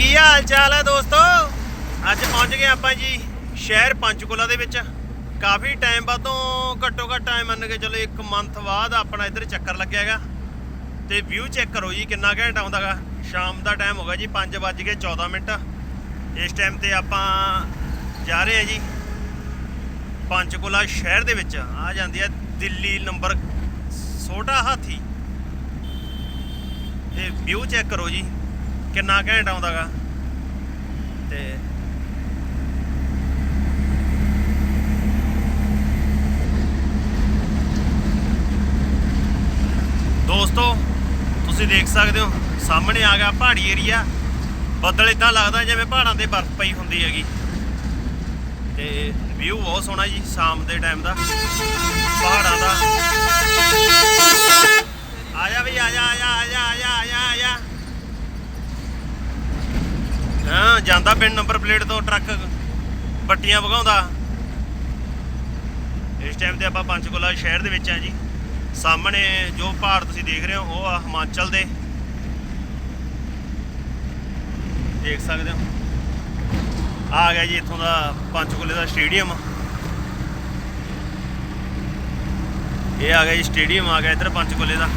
ਕੀ ਹਾਲ ਚਾਲ ਹੈ ਦੋਸਤੋ? ਅੱਜ ਪਹੁੰਚ ਗਏ ਆਪਾਂ ਜੀ ਸ਼ਹਿਰ ਪੰਚਕੂਲਾ ਦੇ ਵਿੱਚ। ਕਾਫੀ ਟਾਈਮ ਬਾਅਦੋਂ ਘੱਟੋ ਘੱਟ ਟਾਈਮ ਮੰਨ ਕੇ ਚਲੋ ਇੱਕ ਮੰਥ ਬਾਅਦ ਆਪਣਾ ਇੱਧਰ ਚੱਕਰ ਲੱਗਿਆ ਹੈਗਾ। ਤੇ ਵਿਊ ਚੈੱਕ ਕਰੋ ਜੀ ਕਿੰਨਾ ਘੈਂਟ ਆਉਂਦਾਗਾ ਸ਼ਾਮ ਦਾ ਟਾਈਮ ਹੋ ਗਿਆ ਜੀ 5:14 ਮਿੰਟ। ਇਸ ਟਾਈਮ ਤੇ ਆਪਾਂ ਜਾ ਰਹੇ ਹਾਂ ਜੀ ਪੰਚਕੂਲਾ ਸ਼ਹਿਰ ਦੇ ਵਿੱਚ। ਆ ਜਾਂਦੀ ਹੈ ਦਿੱਲੀ ਨੰਬਰ ਛੋਟਾ ਹਾਥੀ। ਤੇ ਵਿਊ ਚੈੱਕ ਕਰੋ ਜੀ। ਕਿੰਨਾ ਘੈਂਟ ਆਉਂਦਾਗਾ। ਤੇ ਦੋਸਤੋ, ਤੁਸੀਂ ਦੇਖ ਸਕਦੇ ਹੋ, ਸਾਹਮਣੇ ਆ ਗਿਆ ਪਹਾੜੀ ਏਰੀਆ। ਬੱਦਲ ਇਦਾਂ ਲੱਗਦਾ ਜਿਵੇਂ ਪਹਾੜਾਂ ਤੇ ਬਰਫ਼ ਪਈ ਹੁੰਦੀ ਹੈਗੀ। ਤੇ ਵਿਊ ਬਹੁਤ ਸੋਹਣਾ ਜੀ, ਸ਼ਾਮ ਦੇ ਟਾਈਮ ਦਾ ਪਹਾੜਾਂ ਦਾ ਆ ਜਾ ਵੀ ਆ ਜਾ ਆ ਜਾ ਆ ਜਾ ਆ ਜਾ ਆ ਜਾ ਆ ਜਾ ਹਾਂ ਜਾਂਦਾ ਪਿੰਡ ਨੰਬਰ ਪਲੇਟ ਤੋਂ ਟਰੱਕ ਬੱਟੀਆਂ ਵਗਾਉਂਦਾ ਇਸ ਟਾਈਮ ਤੇ ਆਪਾਂ ਪੰਚਕੂਲਾ ਸ਼ਹਿਰ ਦੇ ਵਿੱਚ ਆ ਜੀ। ਸਾਹਮਣੇ ਜੋ ਪਹਾੜ ਤੁਸੀਂ ਦੇਖ ਰਹੇ ਹੋ, ਉਹ ਆ ਹਿਮਾਚਲ ਦੇ। ਦੇਖ ਸਕਦੇ ਹੋ। ਆ ਗਿਆ ਜੀ ਇੱਥੋਂ ਦਾ ਪੰਚਕੂਲੇ ਦਾ ਸਟੇਡੀਅਮ। ਇਹ ਆ ਗਿਆ ਜੀ ਸਟੇਡੀਅਮ, ਆ ਗਿਆ ਇੱਧਰ ਪੰਚਕੂਲੇ ਦਾ।